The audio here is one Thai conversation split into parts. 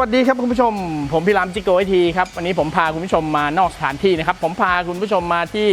วัสดีครับคุณผู้ชม ผมพี่รามจิโกไอทีครับวันนี้ผมพาคุณผู้ชมมานอกสถานที่นะครับ ผมพาคุณผู้ชมมาที่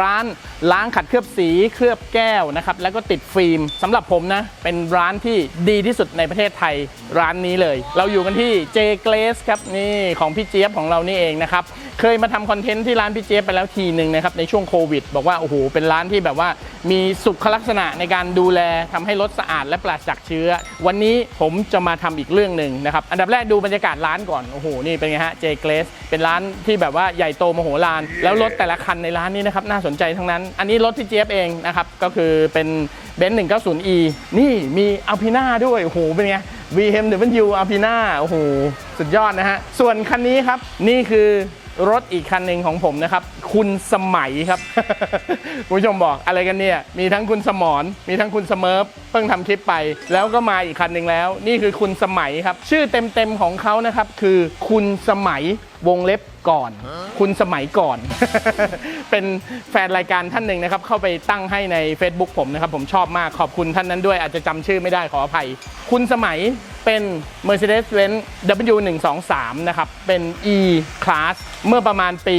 ร้านล้างขัดเคลือบสีเคลือบแก้วนะครับ แล้วก็ติดฟิล์มสำหรับผมนะ เป็นร้านที่ดีที่สุดในประเทศไทยร้านนี้เลย เราอยู่กันที่ J Glaze ครับนี่ของพี่เจี๊ยบของเรานี่เองนะครับ เคยมาทำคอนเทนต์ที่ร้านพี่เจี๊ยบไปแล้วทีหนึ่งนะครับในช่วงโควิด บอกว่าโอ้โหเป็นร้านที่แบบว่ามีสุขลักษณะในการดูแลทำให้รถสะอาดและปราศจากเชื้อ วันนี้ผมจะมาทำอีกเรื่องหนึ่งนะครับอันดับแรกดูบรรยากาศร้านก่อนโอ้โหนี่เป็นไงฮะ J Glaze เป็นร้านที่แบบว่าใหญ่โตมโหฬารแล้วรถแต่ละคันในร้านนี้นะครับน่าสนใจทั้งนั้น อันนี้รถที่เจี๊ยบเองนะครับก็คือเป็นเบนซ์ 190e นี่มีอัลพิน่าด้วยโอ้โหเป็นไง BMW อัลพิน่าโอ้โหสุดยอดนะฮะส่วนคันนี้ครับนี่คือ รถอีกคันหนึ่งของผมนะครับ คุณสมัยครับคุณผู้ชมบอกอะไรกันเนี่ย มีทั้งคุณสมรมีทั้งคุณสเมิร์ฟเพิ่งทำคลิปไป แล้วก็มาอีกคันหนึ่งแล้ว นี่คือคุณสมัยครับ ชื่อเต็มๆของเขานะครับ คือคุณสมัยวงเล็บก่อน คุณสมัยก่อน เป็นแฟนรายการท่านหนึ่งนะครับ เข้าไปตั้งให้ใน Facebook ผมนะครับ ผมชอบมากขอบคุณท่านนั้นด้วยอาจจะจำชื่อไม่ได้ขออภัย คุณสมัย เป็น Mercedes-Benz W123 นะครับ เป็น E Class เมื่อประมาณปี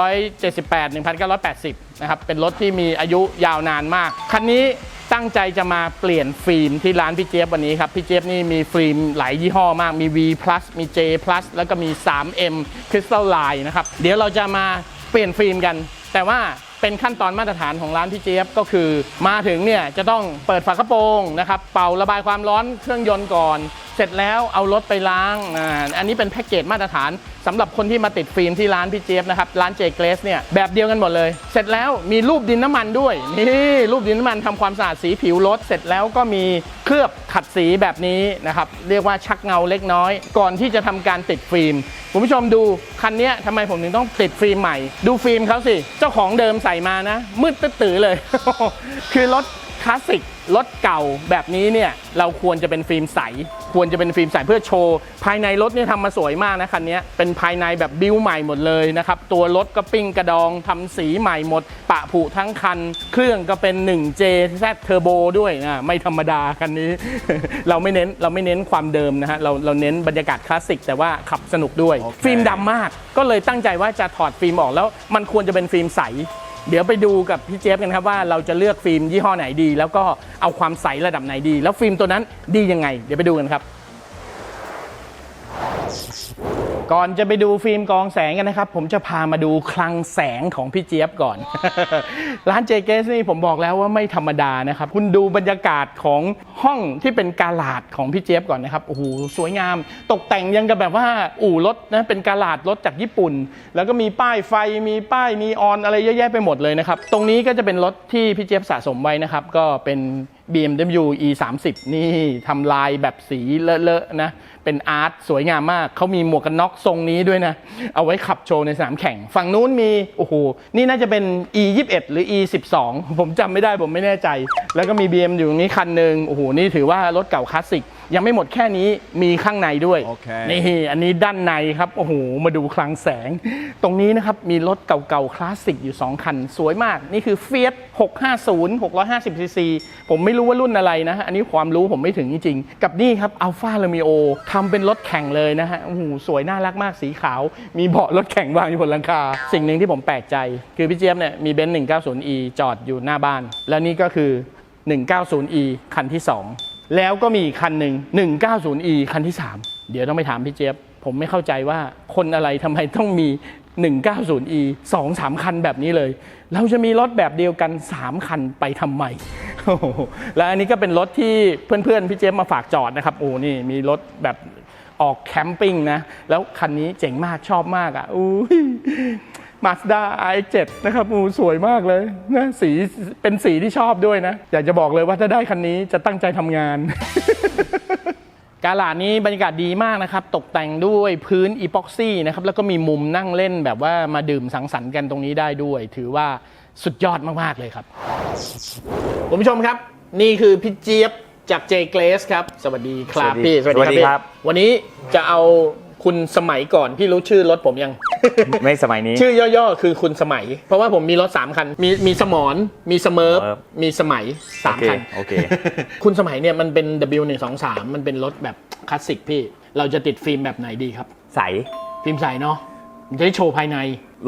1978 1980 นะครับ เป็นรถที่มีอายุยาวนานมาก คันนี้ตั้งใจจะมาเปลี่ยนฟิล์มที่ร้านพี่เจี๊ยบวันนี้ครับ พี่เจี๊ยบนี่มีฟิล์มหลายยี่ห้อมาก มี V plus มี J plus แล้วก็มี 3M Crystal Line นะครับ เดี๋ยวเราจะมาเปลี่ยนฟิล์มกัน แต่ว่า เป็นขั้นตอนมาตรฐานของร้านพี่เจี๊ยบก็คือ มาถึงเนี่ยจะต้องเปิดฝากระโปรงนะครับเป่าระบายความร้อนเครื่องยนต์ก่อน เสร็จแล้วเอารถไปล้างอ่าอันนี้เป็นแพ็กเกจมาตรฐานสำหรับคนที่มาติดฟิล์มที่ร้านพี่เจี๊ยบนะครับ ร้านเจเกรสเนี่ยแบบเดียวกันหมดเลย เสร็จแล้วมีรูปดินน้ำมันด้วย นี่รูปดินน้ำมันทำความสะอาดสีผิวรถ เสร็จแล้วก็มีเคลือบขัดสีแบบนี้นะครับ เรียกว่าชักเงาเล็กน้อย ก่อนที่จะทำการติดฟิล์มคุณผู้ชมดูคันเนี้ยทำไมผมถึงต้องติดฟิล์มใหม่ ดูฟิล์มเขาสิ เจ้าของเดิมใส่มานะ มืดตื้อเลย คือรถ คลาสสิกรถเก่าแบบนี้เนี่ยเราควรจะเป็นฟิล์มใส ควรจะเป็นฟิล์มใสเพื่อโชว์ ภายในรถเนี่ยทำมาสวยมากนะคันเนี้ยเป็นภายในแบบบิวใหม่หมดเลยนะครับ ตัวรถก็ปิ้งกระดองทำสีใหม่หมด ปะผุทั้งคัน เครื่องก็เป็น 1J Z Turbo ด้วยนะไม่ธรรมดาคันนี้ เราไม่เน้นเราไม่เน้นความเดิมนะฮะเราเราเน้นบรรยากาศคลาสสิกแต่ว่าขับสนุกด้วยโอเคฟิล์มดำมาก ก็เลยตั้งใจว่าจะถอดฟิล์มออกแล้วมันควรจะเป็นฟิล์มใส เดี๋ยวไปดูกับพี่เจฟกันครับว่าเราจะเลือกฟิล์มยี่ห้อไหนดี แล้วก็เอาความใสระดับไหนดี แล้วฟิล์มตัวนั้นดียังไง เดี๋ยวไปดูกันครับ ก่อนจะไปดูฟิล์มกองแสงกันนะครับ ผมจะพามาดูคลังแสงของพี่เจี๊ยบก่อน ร้านเจเกสนี่ผมบอกแล้วว่าไม่ธรรมดานะครับ คุณดูบรรยากาศของห้องที่เป็นกาลาดของพี่เจี๊ยบก่อนนะครับโอ้โหสวยงาม ตกแต่งยังกับแบบว่าอู่รถนะเป็นกาลาดรถจากญี่ปุ่น แล้วก็มีป้ายไฟมีป้ายนีออนอะไรเยอะแยะไปหมดเลยนะครับ ตรงนี้ก็จะเป็นรถที่พี่เจี๊ยบสะสมไว้นะครับ ก็เป็น BMW E 3 0 นี่ทำลายแบบสีเลอะๆนะ เป็นอาร์ตสวยงามมาก เขามีหมวกกันน็อกทรงนี้ด้วยนะ เอาไว้ขับโชว์ในสนามแข่ง ฝั่งนู้นมี โอ้โห นี่น่าจะเป็น E 21หรือ E 12ผมจำไม่ได้ผมไม่แน่ใจ แล้วก็มี BM อยู่ตรงนี้คันหนึ่งโอ้โห นี่ถือว่ารถเก่าคลาสสิก ยังไม่หมดแค่นี้มีข้างในด้วยโอเคนี่อันนี้ด้านในครับโอ้โหมาดูคลังแสง ตรงนี้นะครับมีรถเก่าๆคลาสสิกอยู่ 2 คัน สวยมาก นี่คือ Fiat 650 650 cc ผมไม่รู้ว่ารุ่นอะไรนะฮะอันนี้ความรู้ผมไม่ถึงจริงๆ กับนี่ครับ Alfa Romeo ทำเป็นรถแข่งเลยนะฮะโอ้โหสวยน่ารักมากสีขาว มีเบาะรถแข่งวางอยู่บนหลังคา สิ่งหนึ่งที่ผมแปลกใจ คือพี่เจี๊ยบเนี่ยมีเบนซ์ 190e จอดอยู่หน้าบ้าน แล้วนี่ก็คือ 190e คันที่ 2 แล้วก็มีอีกคันหนึ่ง 190e คันที่ 3 เดี๋ยวต้องไปถามพี่เจี๊ยบ ผมไม่เข้าใจว่าคนอะไรทำไมต้องมี 190e 2 3 คันแบบนี้เลย เราจะมีรถแบบเดียวกัน 3 คันไปทำไม แล้วอันนี้ก็เป็นรถที่เพื่อนๆ พี่เจี๊ยบมาฝากจอดนะครับ โอ้ นี่มีรถแบบออกแคมปิ้งนะ แล้วคันนี้เจ๋งมากชอบมากอะอุ้ ยมาสด้า i7 นะครับโอ้สวยมากเลยนะสีเป็นสีที่ชอบด้วยนะ อยากจะบอกเลยว่าถ้าได้คันนี้จะตั้งใจทำงาน กาลาดนี้บรรยากาศดีมากนะครับ ตกแต่งด้วยพื้นอีพ็อกซี่นะครับแล้วก็มีมุมนั่งเล่นแบบว่ามาดื่มสังสรรค์กันตรงนี้ได้ด้วย ถือว่าสุดยอดมากๆเลยครับคุณผู้ชมครับ นี่คือพี่เจี๊ยบจากเจเกรสครับ สวัสดีครับสวัสดีพี่สวัสดีพี่ครับ วันนี้จะเอาคุณสมัยก่อนพี่รู้ชื่อรถผมยัง ไม่สมัยนี้ ชื่อย่อๆ คือคุณสมัย เพราะว่าผมมีรถ 3 คัน มีมีสมอนมีสเมิร์ฟเมิร์ฟมีสมัย3คันโอเคโอเค คุณสมัยเนี่ยมันเป็น W123 มันเป็นรถแบบคลาสสิกพี่ เราจะติดฟิล์มแบบไหนดีครับ ใส ฟิล์มใสเนาะมันจะได้โชว์ภายใน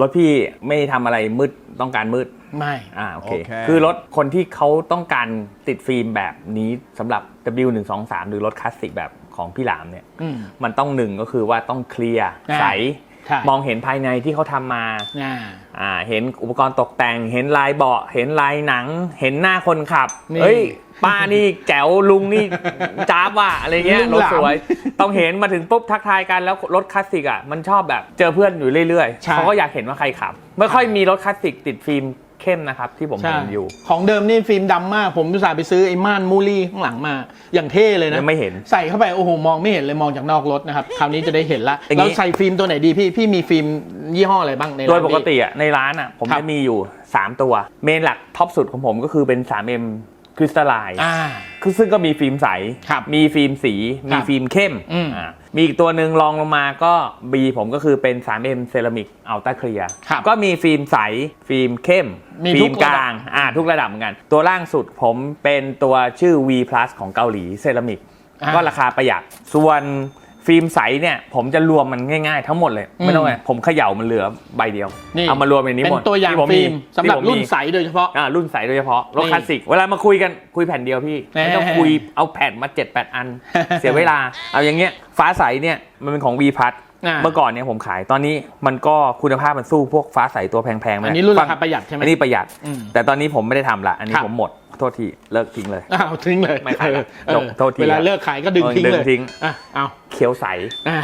รถพี่ไม่ทำอะไรมืดต้องการมืด ไม่ อ่าโอเค โอเค คือรถคนที่เขาต้องการติดฟิล์มแบบนี้สำหรับ W123 หรือรถคลาสสิกแบบของพี่หลามเนี่ย อืม มันต้องหนึ่งก็คือว่าต้องเคลียร์อ่า ใสใช่ มองเห็นภายในที่เขาทำมาอ่าอ่าเห็นอุปกรณ์ตกแต่ง เห็นลายเบาะ เห็นลายหนัง เห็นหน้าคนขับนี่เฮ้ยป้านี่แจ๋วลุงนี่จ้าบว่ะอะไรเงี้ยลุงรถหลามสวย ต้องเห็นมาถึงปุ๊บทักทายกันแล้วรถคลาสสิกอะมันชอบแบบเจอเพื่อนอยู่เรื่อยใช่ๆเขาก็อยากเห็นว่าใครขับ ไม่ค่อยมีรถคลาสสิกติดฟิล์ม เข้มนะครับที่ผมใช่เห็นอยู่ ของเดิมนี่ฟิล์มดำมาก ผมอุตส่าห์ไปซื้อไอ้ม่านมูลี่ข้างหลังมา อย่างเท่เลยนะยังไม่เห็นใส่เข้าไปโอ้โหมองไม่เห็นเลยมองจากนอกรถนะครับ คราวนี้จะได้เห็นละอย่างนี้ เราใส่ฟิล์มตัวไหนดีพี่พี่มีฟิล์มยี่ห้ออะไรบ้างในร้านโดยปกพี่ ติอะในร้านอะผมครับ จะมีอยู่ 3 ตัว เมนหลักท็อปสุดของผมก็คือเป็น 3M คริสตัลไลน์อ่า คือซึ่งก็มีฟิล์มใส ครับมีฟิล์มสีคมีรับฟิล์มเข้มอืม อ่ามีอีกตัวหนึ่งรองลงมาก็ B ผมก็คือเป็น 3M เซรามิกอัลต้าเคลียครับก็มีฟิล์มใส ฟิล์มเข้ม มีฟิทุล์กมกระดับ ลาง อ่าทุกระดับเหมือนกัน ตัวล่างสุดผมเป็นตัวชื่อ V Plus ของเกาหลีเซรามิก อ่า ก็ราคาประหยัด ส่วน ฟิล์มใสเนี่ยผมจะรวมมันง่ายๆ ทั้งหมดเลยไม่ต้องไงผมเขย่ามันเหลือใบเดียวนี่เอามารวมในนี้เป็หมดนตัวอย่างที่ผมฟิล์มสำหรับที่ผมรุ่นมีใสโดยเฉพาะอ่ารุ่นใสโดยเฉพาะรถนี่คลาสสิกเวลามาคุยกันคุยแผ่นเดียวพี่แน่ไม่ต้องคุยเอาแผ่นมา7 8 อัน เสียเวลา เอาอย่างเงี้ยฟ้าใสเนี่ยมันเป็นของ V พัทอ่าเมื่อก่อนเนี่ยผมขายตอนนี้มันก็คุณภาพมันสู้พวกฟ้าใสตัวแพงๆไม่อันได้นี้รุ่นราฟัคางประหยัดใช่ไหมอันนี้ประหยัดอืมแต่ตอนนี้ผมไม่ได้ทำละอันนี้ครับผมหมด โทษทีเลิกทิ้งเลย อ้าวทิ้งเลยไม่ขายละเออจบโทษทีเวลาเลิกขายก็ดึงเออทิ้งดึงเลยทิ้ง อะเอาเขียวใส อ่า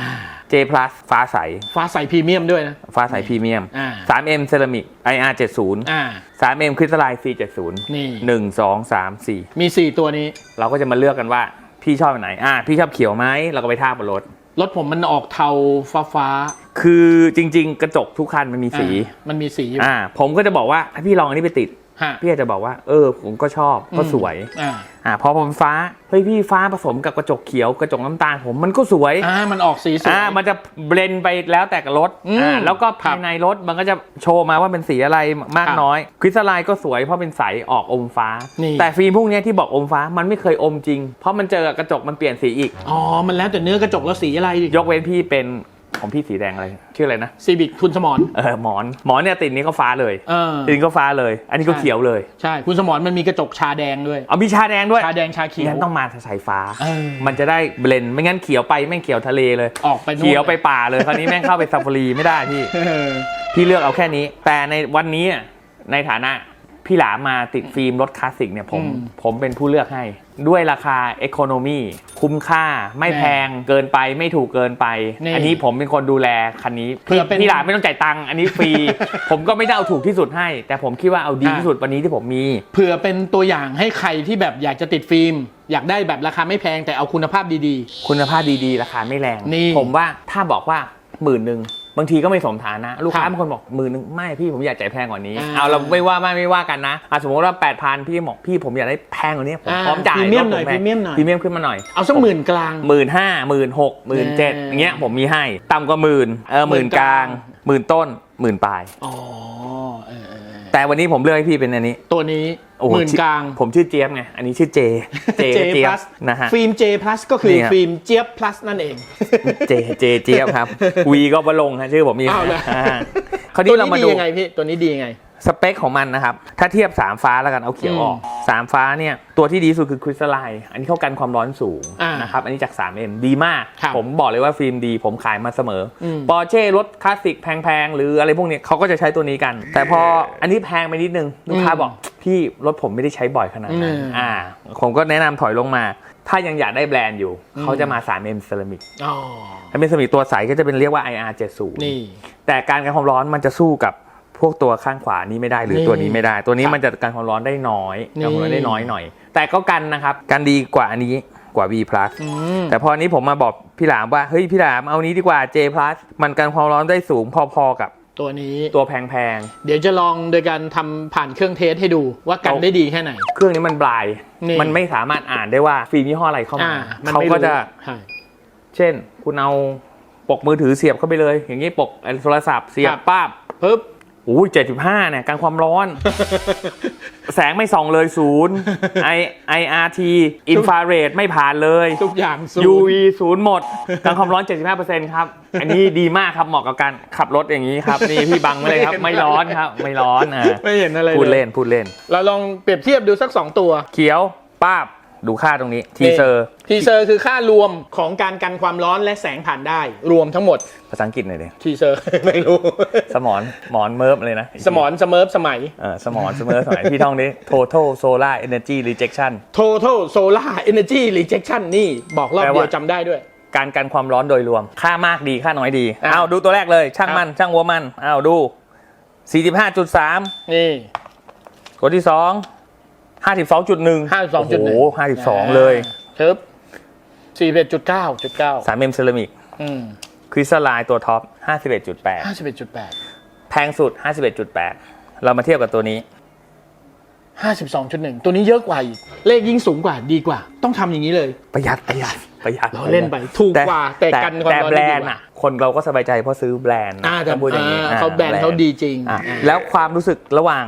J plus ฟ้าใส ฟ้าใสพรีเมียมด้วยนะ ฟ้าใสพรีเมียม อ่า 3M เซรามิก IR 70 อ่า 3M คริสตัลไลน์ C 70นี่1 2 3 4มี 4 ตัวนี้เราก็จะมาเลือกกันว่าพี่ชอบอันไหน อ่า พี่ชอบเขียวไหมเราก็ไปทาบบนรถ รถผมมันออกเทาฟ้าฟ้าคือจริง ๆ กระจกทุกคันมันมีๆสี อ่ามันมีสีอยู่ อ่า ผมก็จะบอกว่าถ้าพี่ลองอันนี้ไปติดฮะ พี่อาจจะบอกว่า เออ ผมก็ชอบก็สวยอ่าอ่าพอผมฟ้าเฮ้ยพี่ฟ้าผสมกับกระจกเขียวกระจกน้ำตาลผมมันก็สวยอ่ามันออกสีสวยอ่ามันจะเบลนไปแล้วแต่กับรถอืมอ่าแล้วก็ครัภาบยในรถมันก็จะโชว์มาว่าเป็นสีอะไรมากครับน้อย คริสตัลไลน์ก็สวยเพราะเป็นใสออกอมฟ้านี่แต่ฟิล์มพวกเนี้ยที่บอกอมฟ้ามันไม่เคยอมจริง เพราะมันเจอกับกระจกมันเปลี่ยนสีอีกอ๋อมันแล้วแต่เนื้อกระจกแล้วสีอะไรยกเว้นพี่เป็น ของพี่สีแดงอะไรชื่ออะไรนะซีบิกคุณสมรเออหมอนหมอนเนี่ยติดนี้ก็ฟ้าเลยเออติดนี้ก็ฟ้าเลย อันนี้ก็ใช่เขียวเลยใช่คุณสมรมันมีกระจกชาแดงด้วยเอามีชาแดงด้วยชาแดงชาเขียวงั้นต้องมาสายฟ้าเออมันจะได้เบลนด์ไม่งั้นเขียวไปแม่งเขียวทะเลเลย ออกไปนู่นเขียวไปป่าเลยคราวนี้แม่งเข้าไปซาฟารีไม่ได้พี่เออพี่เลือกเอาแค่นี้ แต่ในวันนี้อะในฐานะ พี่หลามมาติดฟิล์มรถคลาสสิกเนี่ยผมอืมผมเป็นผู้เลือกให้ ด้วยราคา Economy คุ้มค่าไม่แน่แพงเกินไปไม่ถูกเกินไปนี่อันนี้ผมเป็นคนดูแลคันนี้เผื่พี่อเป็นพี่หลามไม่ต้องจ่ายตังค์อันนี้ฟรี ผมก็ไม่ได้เอาถูกที่สุดให้ แต่ผมคิดว่าเอาดีอะที่สุดวันนี้ที่ผมมีเผื่อเป็นตัวอย่างให้ใครที่แบบอยากจะติดฟิล์มอยากได้แบบราคาไม่แพงแต่เอาคุณภาพดีคุณภาพดีๆ ราคาไม่แรงนี่ผมว่าถ้าบอกว่าหมื่นหนึ่ง บางทีก็ไม่สมฐานะ ลูกค้าครับบางคนบอกหมื่นหนึ่งไม่พี่ผมอยากจ่ายแพงกว่านี้ อ่าเอาเราไม่ว่าไม่ไม่ว่ากันนะอะสมมติว่า8 0 0 0พี่บอกพี่ผมอยากได้แพงกว่านี้ผมอ่าพร้อมจ่ายพรีเมียมลดหน่อยผแพงพรีเมียมหน่อย พรีเมียมขึ้นมาหน่อยๆเอาสักหมื่นกลาง หมื่นห้าหมื่นหกหมื่นเจ็ดเอออย่างเงี้ยผมมีให้ต่ำกว่าหมื่นเออหมื่นกลางหมื่นต้นหมื่นปลาย อ๋อเออเออเออ แต่วันนี้ผมเลือกให้พี่เป็นอันนี้ตัวนี้โอ้โหมื่นกลาง ผมชื่อเจี๊ยบไง อันนี้ชื่อเจ เจ J เจี๊ยบ plus นะฮะ ฟิล์ม J plus ก็คือนี่ครับ ฟิล์มเจี๊ยบ plus นั่นเอง เจ เจเจี๊ยบครับ วีก็มาลงฮะชื่อผมมีอ้าวเหรอ อ่าคราวตัวนี้เรานี้มาดีดู ยังไงพี่ ตัวนี้ดียังไง สเปคของมันนะครับ ถ้าเทียบ 3 ฟ้าแล้วกันเอาเขียวออก 3 ฟ้าเนี่ย ตัวที่ดีที่สุดคือคริสตัลไลน์อันนี้เข้ากันความร้อนสูงอ่านนะครับ อันนี้จาก 3M ดีมากครับผมบอกเลยว่าฟิล์มดี ผมขายมาเสมออมปอร์เช่รถคลาสสิกแพงๆ หรืออะไรพวกเนี้ยเขาก็จะใช้ตัวนี้กัน แต่พออันนี้แพงไปนิดนึง ลูกค้าบอก พี่รถผมไม่ได้ใช้บ่อยขนาดนั้นอืมอ่า ผมก็แนะนำถอยลงมา ถ้ายังอยากได้แบรนด์อยู่ เขาจะมา 3M Ceramic อ๋อ 3M Ceramic ตัวใสก็จะเป็นเรียกว่า IR 70นี่แต่การกันความร้อนมันจะสู้กับ พวกตัวข้างขวานี้ไม่ได้หรือนี่ตัวนี้ไม่ได้ ตัวนี้ครับมันจะกันความร้อนได้น้อยนี่กันความร้อนได้น้อยหน่อย แต่ก็กันนะครับกันดีกว่าอันนี้กว่า V+ อืมแต่พออันนี้ผมมาบอกพี่หลามว่าเฮ้ยพี่หลามเอานี้ดีกว่า J+ มันกันความร้อนได้สูงพอๆกับตัวนี้ตัวแพงเดี๋ยวจะลองโดยการทำผ่านเครื่องเทสให้ดูว่ากันได้ดีแค่ไหนๆเครื่องนี้มันบลายนี่มันไม่สามารถอ่านได้ว่าฟิล์มยี่ห้ออะไรเข้าอ่ามามันเขาไม่ก็รู้จะใช่เช่น คุณเอาปกมือถือเสียบเข้าไปเลย อย่างนี้ปกโทรศัพท์เสียบครับป้าบปึ๊บ อุ้ยเจ็ดจุดห้าเนี่ยการความร้อน แสงไม่ส่องเลยศูนย์ I IRT อินฟราเรดไม่ผ่านเลย ทุกอย่างศูนย์ UV ศูนย์หมดการความร้อน 75%ครับ อันนี้ดีมากครับเหมาะกับการขับรถอย่างนี้ครับ นี่พี่บังไว้เลยครับ ไม่ร้อนครับ ไม่ร้อนอ่าไม่เห็นอะไรพูดเลเล่ยนพูดเล่น เราลองเปรียบเทียบดูสัก2ตัว เขียวป้าบ ดูค่าตรงนี้ทีเซอร์ทีเซอร์คือค่ารวมของการกันความร้อนและแสงผ่านได้ รวมทั้งหมดภาษาอังกฤษหน่อยดิทีเซอร์ไม่รู้ สมอนหมอนเมิร์ฟเลยนะ สมอนสเมิร์ฟสมัยเออสมอนสเมิร์ฟสมัยพี่ท่องดิ total solar energy rejection Total Solar Energy Rejection นี่บอกรอบแปลเดีว่ายวจำได้ด้วยการกันความร้อนโดยรวม ค่ามากดีค่าน้อยดีอะเอาดูตัวแรกเลยช่างมัน ช่างหัวมันเอาดู 45.3 นี่ตัวที่ 2 52.1 52.1 โอ้โห52เลยเทิบ41.9 9 3 m เซรามิกอืมคริสตัลไลน์ตัวท็อป51.8 51.8แพงสุด51.8เรามาเทียบกับตัวนี้52.1ตัวนี้เยอะกว่าอีก เลขยิ่งสูงกว่าดีกว่า ต้องทำอย่างนี้เลย ประหยัดประหยัดประหยัดเราเล่นไปถูกกว่าแต่กันความแต่ร้อนแบรได้ดีนด์กว่าอะ คนเราก็สบายใจเพราะซื้อแบรนด์อ่าแต่ต้องพูดอย่างนี้อ่าอ่เขาแบรนด์เขาดีจริงอะอ่า แล้วความรู้สึกระหว่าง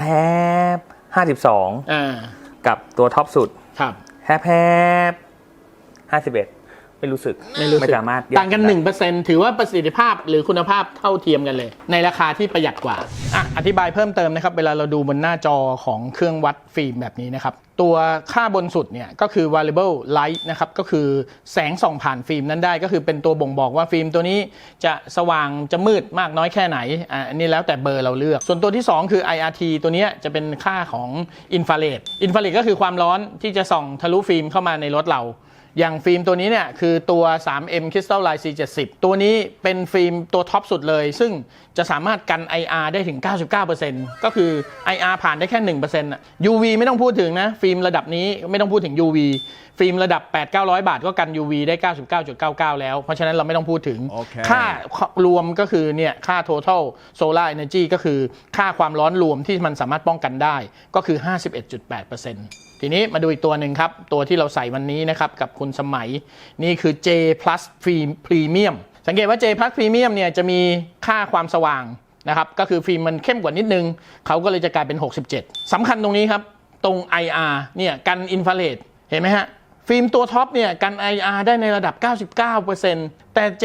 แทบ52อ่ากับตัวท็อปสุดครับแฮปแฮปห้าสิบเอ็ด ไม่รู้สึกไม่รู้สึกสามารถแยต่างกันได้1%ถือว่าประสิทธิภาพหรือคุณภาพเท่าเทียมกันเลย ในราคาที่ประหยัดกว่าอะอธิบายเพิ่มเติมนะครับ เวลาเราดูบนหน้าจอของเครื่องวัดฟิล์มแบบนี้นะครับ ตัวค่าบนสุดเนี่ยก็คือ variable light นะครับ ก็คือแสงส่องผ่านฟิล์มนั้นได้ ก็คือเป็นตัวบ่งบอกว่าฟิล์มตัวนี้จะสว่างจะมืดมากน้อยแค่ไหนอะอันนี้แล้วแต่เบอร์เราเลือก ส่วนตัวที่ 2 คือ IRT ตัวเนี้ยจะเป็นค่าของอินฟราเรดอินฟราเรดก็คือความร้อนที่จะส่องทะลุฟิล์มเข้ามาในรถเรา อย่างฟิล์มตัวนี้เนี่ยคือตัว 3M Crystal Line C70 ตัวนี้เป็นฟิล์มตัวท็อปสุดเลย ซึ่งจะสามารถกัน IR ได้ถึง 99%ก็คือ IR ผ่านได้แค่1%น่ะ UV ไม่ต้องพูดถึงนะ ฟิล์มระดับนี้ไม่ต้องพูดถึง UV ฟิล์มระดับ 8-900 บาทก็กัน UV ได้ 99.99 แล้ว เพราะฉะนั้นเราไม่ต้องพูดถึงโอเคค่ารวมก็คือเนี่ยค่า total solar energy ก็คือค่าความร้อนรวมที่มันสามารถป้องกันได้ก็คือ 51.8% ทีนี้มาดูอีกตัวหนึ่งครับ ตัวที่เราใส่วันนี้นะครับ กับคุณสมัยนี่คือ J plus premium สังเกตว่า J plus premium เนี่ยจะมีค่าความสว่างนะครับก็คือฟิล์มมันเข้มกว่านิดนึง เขาก็เลยจะกลายเป็น 67สำคัญตรงนี้ครับ ตรง IR เนี่ยกันอินฟราเรดเห็นไหมฮะ ฟิล์มตัวท็อปเนี่ยกัน IR ได้ในระดับ 99%แต่ J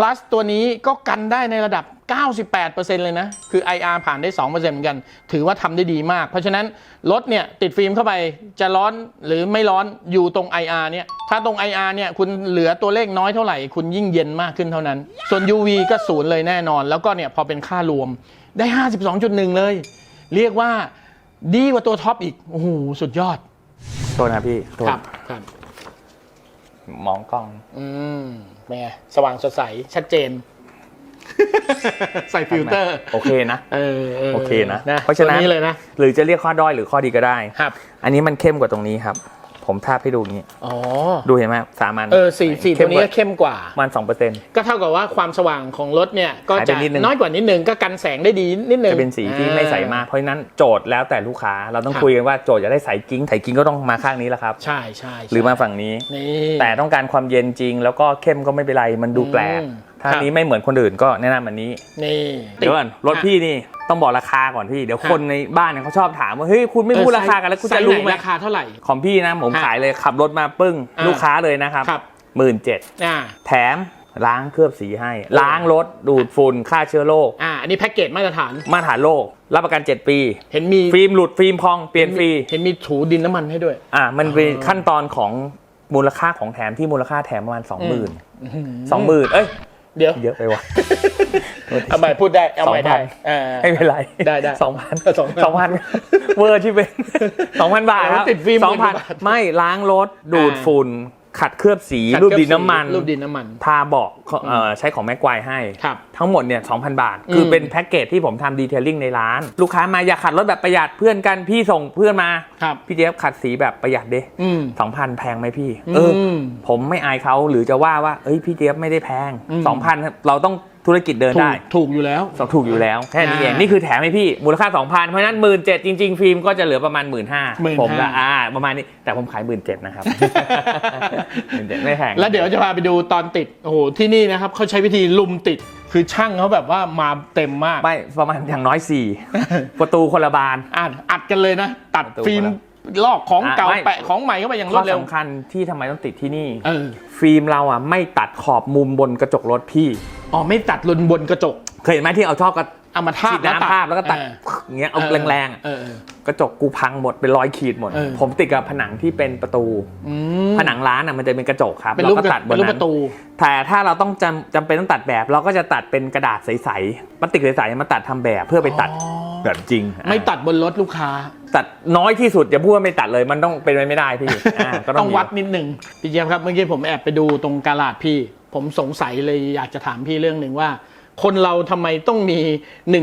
plus ตัวนี้ก็กันได้ในระดับ 98%เลยนะ คือ IR ผ่านได้ 2%เหมือนกัน ถือว่าทำได้ดีมาก เพราะฉะนั้น รถเนี่ย ติดฟิล์มเข้าไปจะร้อนหรือไม่ร้อนอยู่ตรง IR เนี่ย ถ้าตรง IR เนี่ย คุณเหลือตัวเลขน้อยเท่าไหร่ คุณยิ่งเย็นมากขึ้นเท่านั้น ส่วน UV ก็ศูนย์เลยแน่นอน แล้วก็เนี่ย พอเป็นค่ารวมได้ 52.1 เลย เรียกว่าดีกว่าตัวท็อปอีกโอ้โหสุดยอดโทษนะพี่โทษครับครับ มองกล้อง อืมเป็นไงสว่างสดใสชัดเจน ใส่ฟิลเตอร์ โอเคนะ เออโอเคนะนะเพราะฉะนั้น ตัวนี้เลยนะ หรือจะเรียกข้อด้อยหรือข้อดีก็ได้ ครับ อันนี้มันเข้มกว่าตรงนี้ครับ ผมทาบให้ดูอย่างนี้ อ๋อ ดูเห็นไหมสามัญเออสีสีตัวนี้ก็เข้มกว่า มันสองเปอร์เซ็นต์ ก็เท่ากับว่าความสว่างของรถเนี่ย ก็หายไปจะนิดนึงน้อยกว่านิดนึงก็กันแสงได้ดีนิดนึง จะเป็นสีที่ไม่ใสมาก เพราะฉะนั้นโจทย์แล้วแต่ลูกค้าเราต้องคุยกันว่าโจทย์จะได้ใสกิ้งใสกิ้งก็ต้องมาข้างนี้แหละครับ ใช่ใช่ใช่หรือมาฝั่งนี้นี่แต่ต้องการความเย็นจริง แล้วก็เข้มก็ไม่เป็นไรมันดูแปลกอืม ถ้าครับอันนี้ไม่เหมือนคนอื่นก็แนะนำอันนี้ นี่ เดี๋ยวก่อนรถพี่นี่ต้องบอกราคาก่อนพี่เดี๋ยวครับคนในบ้านเนี่ยเขาชอบถามว่าเฮ้ยคุณไม่พูดราคากันแล้วคุณไซจะส์รู้ไหไหมนราคาเท่าไหร่ของพี่นะผมครับขายเลยขับรถมาปึ้งอ่าลูกค้าเลยนะครับครับหมื่นเจ็ดอ่าแถมล้างเคลือบสีให้ ล้างรถดูดฝุ่นฆ่าเชื้อโรคอ่าอันนี้แพ็กเกจมาตรฐานมาตรฐานโลก รับประกัน 7 ปี เห็นมีฟิล์มหลุดฟิล์มพองเปลี่ยนฟรีเห็นมีถูดินน้ำมันให้ด้วย อ่ามันเป็นขั้นตอนของมูลค่าของแถมที่มูลค่าแถมประมาณ 20,000 20,000เอ้ย เดี๋ยว เยอะไปวะเอาใหม่พูดได้ เอาใหม่ได้2,000อ่าไม่เป็นไร ได้ได้สองพันเออ2,000สองพันเวอร์ที่เป็นสองพันบาทครับติดฟิล์มสองพันหมื่นกว่าบาทไม่ล้างรถดูดอ่าฝุ่น ขัดเคลือบสีขัรูปดินน้ำมัน รูปดินน้ำมัน ทาเบาะเอ่อใช้ของแม็กไกวให้ ครับ ทั้งหมดเนี่ย2,000 บาท คืออมเป็นแพ็กเกจที่ผมทำดีเทลลิ่งในร้าน ลูกค้ามาอยากขัดรถแบบประหยัดเพื่อนกันพี่ส่งเพื่อนมา ครับ พี่เจี๊ยบขัดสีแบบประหยัดเด้อืมสองพันแพงไหมพี่อืมเออ ผมไม่อายเขาหรือจะว่าว่า เอ้ยพี่เจี๊ยบไม่ได้แพงอืมสองพันเราต้อง ธุรกิจเดินถูได้ กถูกอยู่แล้ว สองถูกอยู่แล้วแค่นี้เองอ่านี่นี่คือแถมให้พี่มูลค่า 2,000 เพราะฉะนั้น 1 7ื่นจริง ๆ ฟิล์มก็จะเหลือประมาณ 1 5ื่น15,000 ผมก็อ่าประมาณนี้แต่ผมขาย 1 7ื่นนะครับ 17,000 ไม่แพง แล้วเดี๋ยวจะพาไปดูตอนติด โอ้โห ที่นี่นะครับเขาใช้วิธีลุมติด คือช่างเขาแบบว่ามาเต็มมาก ไม่ประมาณอย่างน้อย 4 ประตูคนละบาน อัดอัดกันเลยนะ ตัดประตูฟิล์มคนละ ลอกของเก่าอะไม่ แปะของใหม่เข้าไปอย่างรข้วอดเร็ว สำคัญที่ทำไมต้องติดที่นี่ เออ ฟิล์มเราอะไม่ตัดขอบมุมบนกระจกรถพี่ อ๋อไม่ตัดลุนบนกระจก เคยเห็นไหมที่เอาชอบกระเอามาทาฉีบดน้ำภาพแล้วก็ตัดเอออย่างเงี้ยเอาแรงๆอะ เออเออ กระจกกูพังหมดเป็นรอยขีดหมด เออ ผมติดกับผนังที่เป็นประตู อืมผนังร้านอะมันจะเป็นกระจกครับเป็นรูปเราก็ตัดบเป็นนรูปนั้ปนระตู แต่ถ้าเราต้องจำจำเป็นต้องตัดแบบ เราก็จะตัดเป็นกระดาษใสๆพลาสติกใสๆมาตัดทำแบบเพื่อไปตัดอ๋อ แบบจริงไม่อ่าตัดบนรถลูกค้า ตัดน้อยที่สุดอย่าพูดว่าไม่ตัดเลยมันต้องเป็นไปไม่ได้พี่อ่าก็ต้องมีวัดนิดหนึ่งพี่เจี๊ยบครับเมื่อกี้ผมแอบไปดูตรงกาลาดพี่ ผมสงสัยเลยอยากจะถามพี่เรื่องหนึ่งว่า คนเราทำไมต้องมี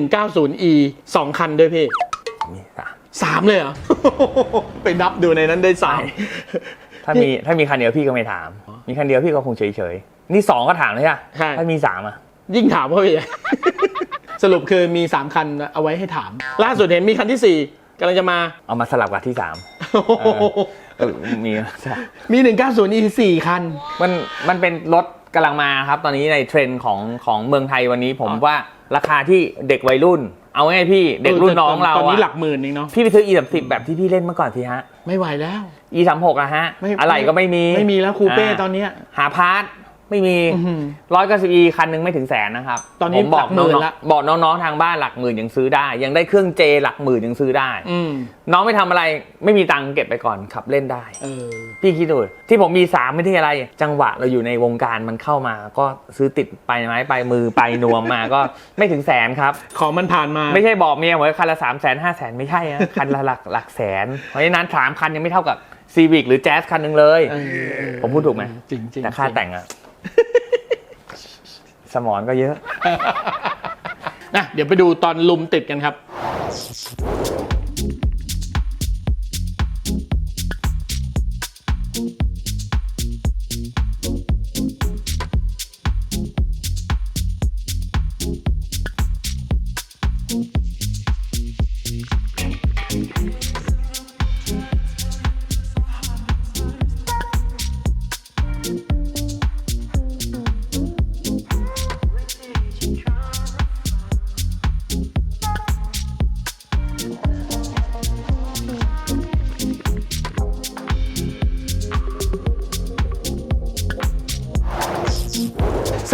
190e สองคันด้วยพี่มีสามสามเลยเหรอ ไปนับดูในนั้นได้สามถ้ามีถ้ามีคันเดียวพี่ก็ไม่ถาม มีคันเดียวพี่ก็คงเฉยๆนี่สองก็ถามเลยอะใช่ ถ้ามีสามอะ ยิ่งถามเขาไปใหญ่ สรุปคือมี 3 คันเอาไว้ให้ถาม ล่าสุดเห็นมีคันที่ 4 กำลังจะมา เอามาสลับกับที่สามเออมีใช่มี 190e 4คัน มันมันเป็นรถกำลังมาครับ ตอนนี้ในเทรนด์ของของเมืองไทยวันนี้ผมอ๋อว่าราคาที่เด็กวัยรุ่น เอาง่ายๆพี่เด็กรุ่นน้องเราตอนนี้อะหลักหมื่นเองเนาะพี่ไปซื้อ e 3 0แบบที่พี่เล่นเมื่อก่อนสิฮะ ไม่ไหวแล้ว e 3 6อะฮะไม่อะไรก็ไม่มี ไม่มีแล้วคูเป้าตอนเนี้ยหาพาร์ท ไม่มีอื้อหือร้อยเก้าสิบ e คันหนึงไม่ถึงแสนนะครับตอนนี้ผมบอกหลักหมื่นน้องละๆบอกน้องๆทางบ้านหลักหมื่นยังซื้อได้ ยังได้เครื่องเจหลักหมื่นยังซื้อได้อืมน้องไม่ทำอะไรไม่มีตังค์เก็บไปก่อนขับเล่นได้เออพี่คิดดูที่ผมมีสามไม่ที่อะไร จังหวะเราอยู่ในวงการมันเข้ามา ก็ซื้อติดไปไม้ไปมือไปนวมมาก็ไม่ถึงแสนครับ ของมันผ่านมาไม่ใช่บอกเมียว่าคันละสามแสนห้าแสนไม่ใช่นะคันละหลักหลักแสน เพราะฉะนั้นสามคันยังไม่เท่ากับซีวิกหรือแจ๊สคันหนึ่งเลยเออเออผมพูดถูกไหมจริงจริงแต่ค่าแต่งอะ สมอนก็เยอะ นะเดี๋ยวไปดูตอนลุมติดกันครับ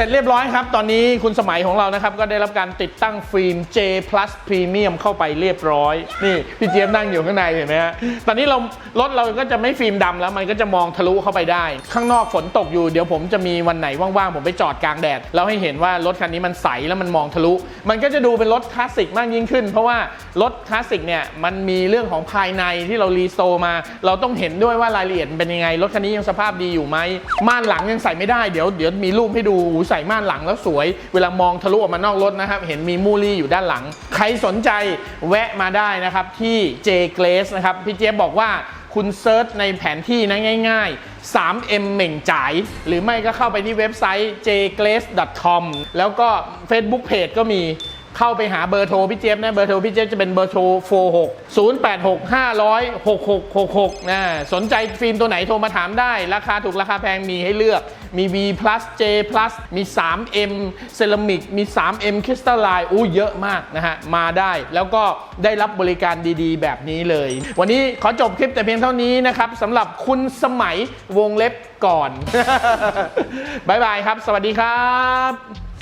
ร็จเรียบร้อยครับ ตอนนี้คุณสมัยของเรานะครับ ก็ได้รับการติดตั้งฟิล์ม J Plus Premium เข้าไปเรียบร้อย นี่พี่เจี๊ยบนั่งอยู่ข้างในเห็นไหมฮะตอนนี้เรารถเราก็จะไม่ฟิล์มดำแล้วมันก็จะมองทะลุเข้าไปได้ ข้างนอกฝนตกอยู่เดี๋ยวผมจะมีวันไหนว่างๆผมไปจอดกลางแดดแล้วให้เห็นว่ารถคันนี้มันใสแล้วมันมองทะลุ มันก็จะดูเป็นรถคลาสสิกมากยิ่งขึ้น เพราะว่ารถคลาสสิกเนี่ยมันมีเรื่องของภายในที่เรารีสโตร์มา เราต้องเห็นด้วยว่ารายละเอียดเป็นยังไงรถคันนี้ยังสภาพดีอยู่ไหมม่านหลังยังใส่ไม่ได้เดี๋ยวเดี๋ยวมีรูปให้ดูหูใส่ม่านหลังแล้วสวย เวลามองทะลุออกมานอกรถนะครับ เห็นมีมูลี่อยู่ด้านหลัง ใครสนใจแวะมาได้นะครับที่ J Glaze นะครับ พี่เจี๊ยบบอกว่าคุณเซิร์ชในแผนที่นะง่าย ๆ 3M เหม่งจ่าย หรือไม่ก็เข้าไปที่เว็บไซต์ jglaze.com แล้วก็ Facebook Page ก็มี เข้าไปหาเบอร์โทรพี่เจี๊ยบนะเบอร์โทรพี่เจี๊ยบจะเป็นเบอร์โทร 46 086 500 6666นะสนใจฟิล์มตัวไหนโทรมาถามได้ ราคาถูกราคาแพงมีให้เลือกมี V plus J plus มี 3M เซรามิกมี 3M คริสตัลไลน์อู้เยอะมากนะฮะ มาได้แล้วก็ได้รับบริการดีๆ แบบนี้เลย วันนี้ขอจบคลิปแต่เพียงเท่านี้นะครับสำหรับคุณสมัยวงเล็บก่อน บ๊ายบายครับ สวัสดีครับ